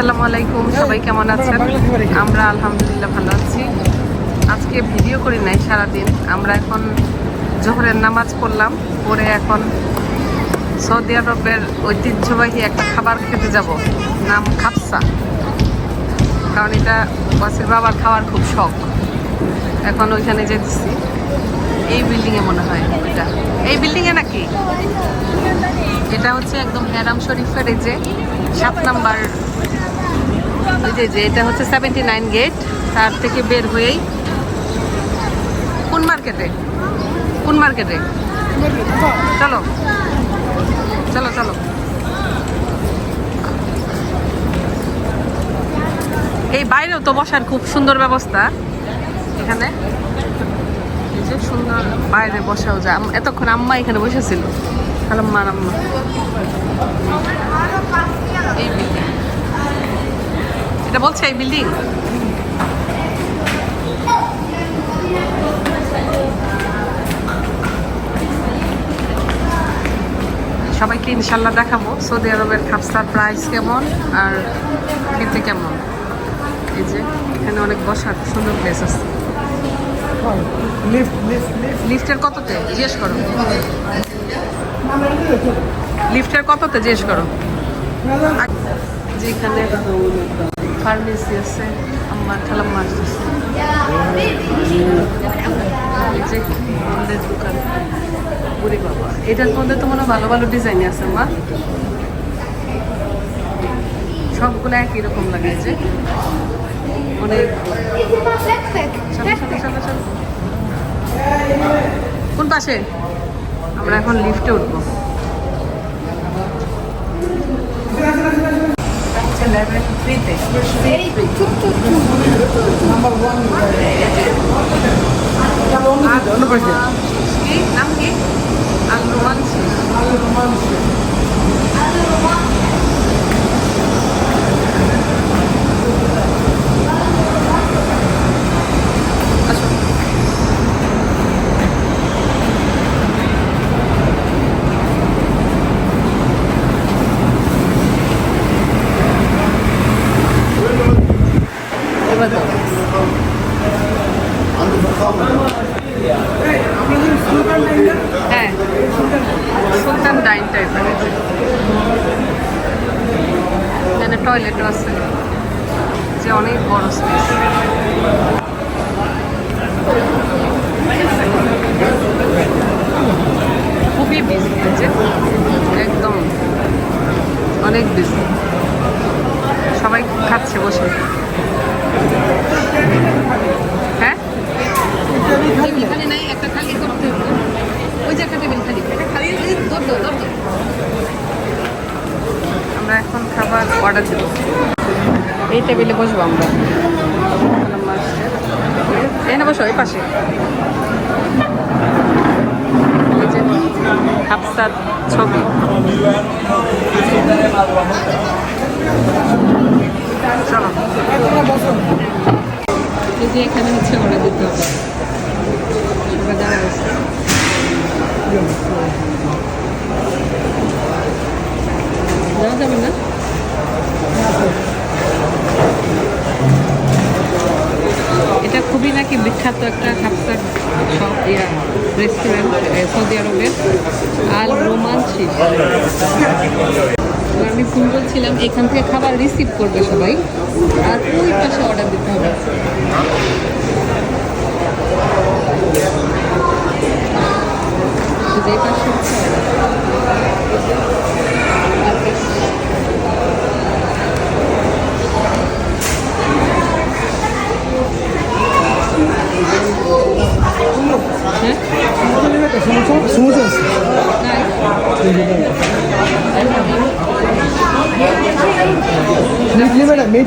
আসসালামু আলাইকুম সবাই কেমন আছেন? আমরা আলহামদুলিল্লাহ ভালো আছি। আজকে ভিডিও করি নাই সারাদিন। আমরা এখন জোহরের নামাজ পড়লাম পরে এখন সৌদি আরবের ঐতিহ্যবাহী একটা খাবার খেতে যাব নাম খাপসা। কারণ এটা বাসের বাবার খাওয়ার খুব শখ। এখন ওইখানে যেতেছি। এই বিল্ডিংয়ে মনে হয় এটা। এই বিল্ডিংয়ে নাকি? এটা হচ্ছে একদম হ্যারাম শরীফের এই যে সাত নাম্বার যে যে এটা হচ্ছে সেভেন্টি নাইন গেট তার থেকে বের হয়েই কোন মার্কেটে? কোন মার্কেটে? চলো চলো চলো। এই বাইরেও তো বসার খুব সুন্দর ব্যবস্থা। এখানে এই যে সুন্দর বাইরে বসাও যায় এতক্ষণ আম্মা এখানে বসেছিল। আম্মা আম্মা এই বিল্ডিং এটা বলছে এই বিল্ডিং সবাইকে ইনশাল্লাহ দেখাবো। সৌদি আরবের খাপসার প্রাইস কেমন আর খেতে কেমন? এই যে এখানে অনেক বসার সুন্দর প্লেস আছে। লিফট লিফট লিফট লিফটের কততে? জিজ্ঞেস করো। লিফটের কততে জিজ্ঞেস করো? যেখানে ফার্মেসি আছে, আমার এই যে আমাদের দোকান। বুড়ি বাবা এটার মধ্যে তো মনে ভালো ভালো ডিজাইন আছে, মা। সবগুলো একই রকম লাগে এই যে অনেক। কোন পাশে? আমরা এখন লিফটে উঠবো। 11 3 things. Very. Number one. Number one. অনেক বড় স্পেস খুবই বিজি যে একদম। অনেক বিজি সবাই খাচ্ছে বসে। হ্যাঁ? খালি নাই একটা খালি করতে ওই যে একটা টেবিল খালি। এটা। আমরা এখন খাবার অর্ডার দেবো। এই টেবিলে বসবো আমরা। এখানে বসো, এই পাশে। হাফসার ছবি। চলো। যে এখানে হচ্ছে অর্ডার দিতে হবে সবাই যাওয়া যাবে না? এটা খুবই নাকি বিখ্যাত একটা খাপসার সব ইয়া রেস্টুরেন্ট সৌদি আরবের আল রোমাঞ্চি আমি ফোন বলছিলাম, এখান থেকে খাবার রিসিভ করবে সবাই, আর ওই পাশে অর্ডার দিতে হবে। যে পাশে হচ্ছে order। হ্যাঁ সমুচা সমুচা আছে মিট নেবে না meat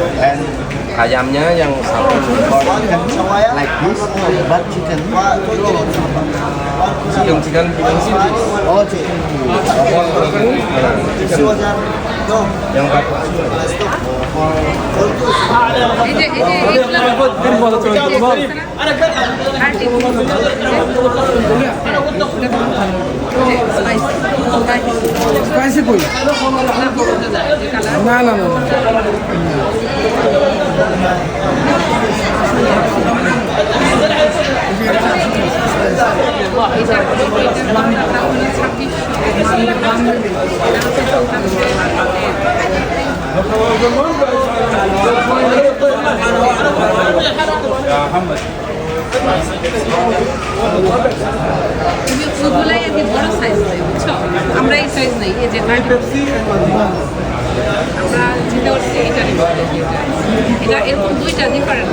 And ayamnya yang satu like this, but chicken. chicken chicken chicken Oh, chicken. yang batu spicy কই না না না না। তুমি ওগুলাই আর কি বড় সাইজ নেই বুঝছ আমরা এই সাইজ নেই এই যে থার্টি আমরা চিন্তা করছি এটা নিব। এটা এরকম দুইটা ডিফারেন্ট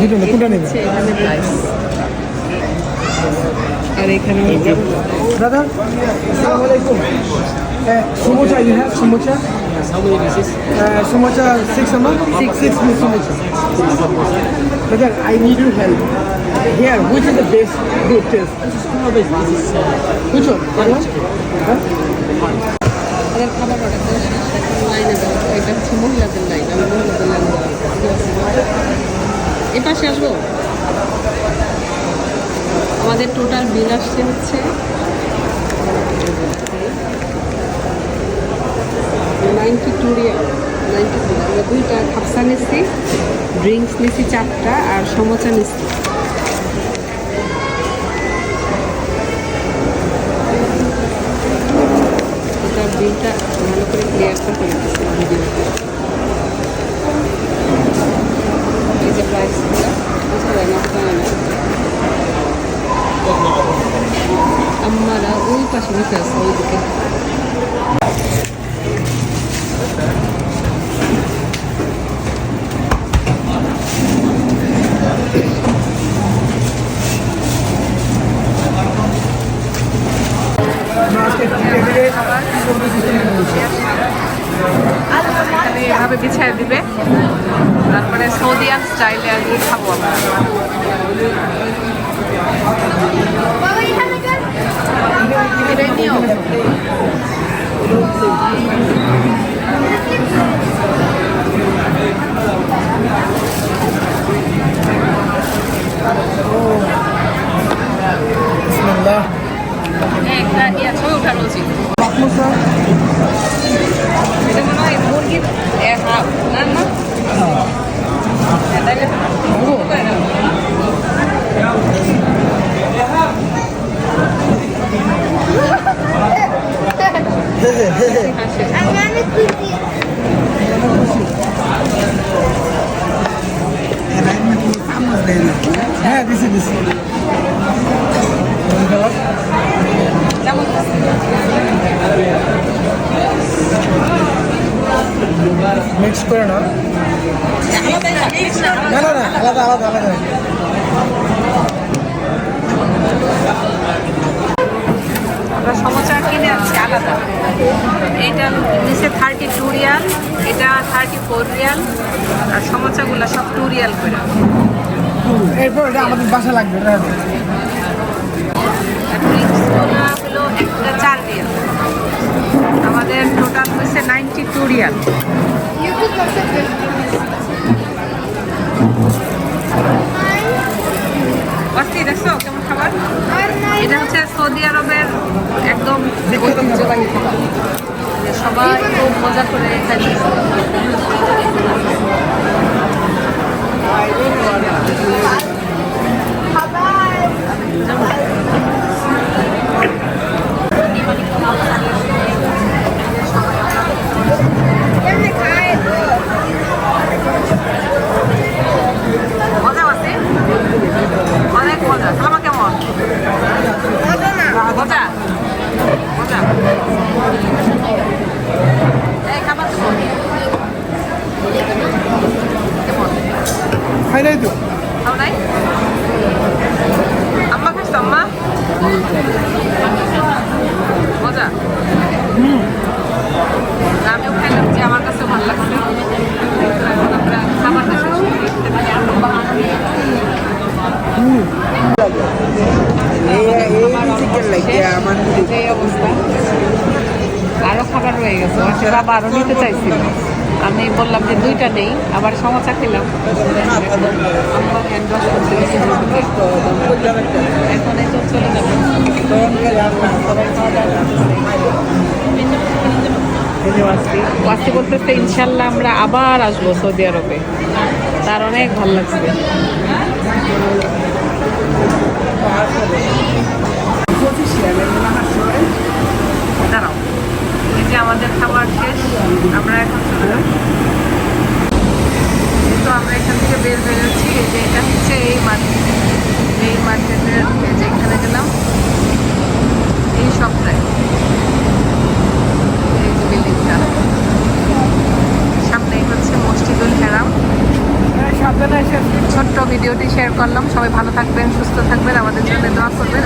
দুটো না কোনটা নেবে? এখানে প্রাইস আর এখানে দাদা আসসালামু আলাইকুম। Uh, samosa you have samosa? how many pieces Uh, samosa six amount? Six, six piece Here, which is the best good taste? Which one? That one? Huh? খাবার অর্ডার করে শেষ এখন লাইনে দেওয়া এটা হচ্ছে মহিলাদের লাইন আমি মহিলাদের লাইন এ পাশে আসব আমাদের টোটাল বিল আসছে হচ্ছে ninety two riyal ninety two আমরা দুইটা খাপসা নিচ্ছি ড্রিঙ্কস নিচ্ছি চারটা আর সমোচা নিচ্ছি বিলটা ভালো করে ক্লিয়ার করে দিচ্ছি ভিডিওতে এই যে প্রাইসগুলো বোঝা যায় না আপনারা না আমরা ওই পাশে বসে আছে ওইদিকে এখানে এভাবে বিছায় দিবে। তারপরে সৌদিয়ান স্টাইলে আর কি খাব আমরা। এটাই নিয়ম Bismillah. একটা ইয়া ছবি উঠানো উচিত Samosa. এটা মনে হয় মুরগির এ, হাফ না না হ্যাঁ, তাইলে পুরো করে নাও। হাসি। হ্যাঁ দিছি দিছি কেমন মিক্স করে না না, না, না না না আলাদা আলাদা আলাদা। আমরা সমোসা কিনে আনছি আলাদা। নিচে থার্টি টু রিয়াল এটা থার্টি ফোর রিয়াল আর সব টু রিয়াল করে। এরপর এটা আমাদের বাসা লাগবে হলো একটা চার রিয়াল। আমাদের টোটাল হয়েছে নাইনটি টু রিয়াল। অস্থির দেখছ কেমন খাবার? এটা হচ্ছে সৌদি আরবের একদম ঐতিহ্যবাহী খাবার সবাই খুব মজা করে খাইছে খাই নাই তো? নাই? আম্মা খাইছো আম্মা? মজা? হুম। আমিও খাইলাম যে আমার কাছে ভালো লাগছে। খাবার কাছে আরও খাবার রয়ে গেছে ওরা বারো নিতে চাইছিল। আমি বললাম যে দুইটা নেই, আবার সমস্যা খেলাম। হ্যান্ড তো চলে। ওয়াসি বলতেছে, ইনশাল্লাহ আমরা আবার আসব সৌদি আরবে। তার অনেক ভালো লাগছে। দাঁড়াও। যে আমাদের খাবার শেষ, আমরা এখন চলে তো আমরা এখান থেকে বের যাচ্ছি। এই যে এটা হচ্ছে এই মার্কেট এই মার্কেটের যে এখানে গেলাম। এই সপ্তাহে এই বিল্ডিংটা সামনেই হচ্ছে মসজিদুল হেরাম। ছোট্ট ভিডিওটি শেয়ার করলাম। সবাই ভালো থাকবেন, সুস্থ থাকবেন। আমাদের জন্য দোয়া করবেন।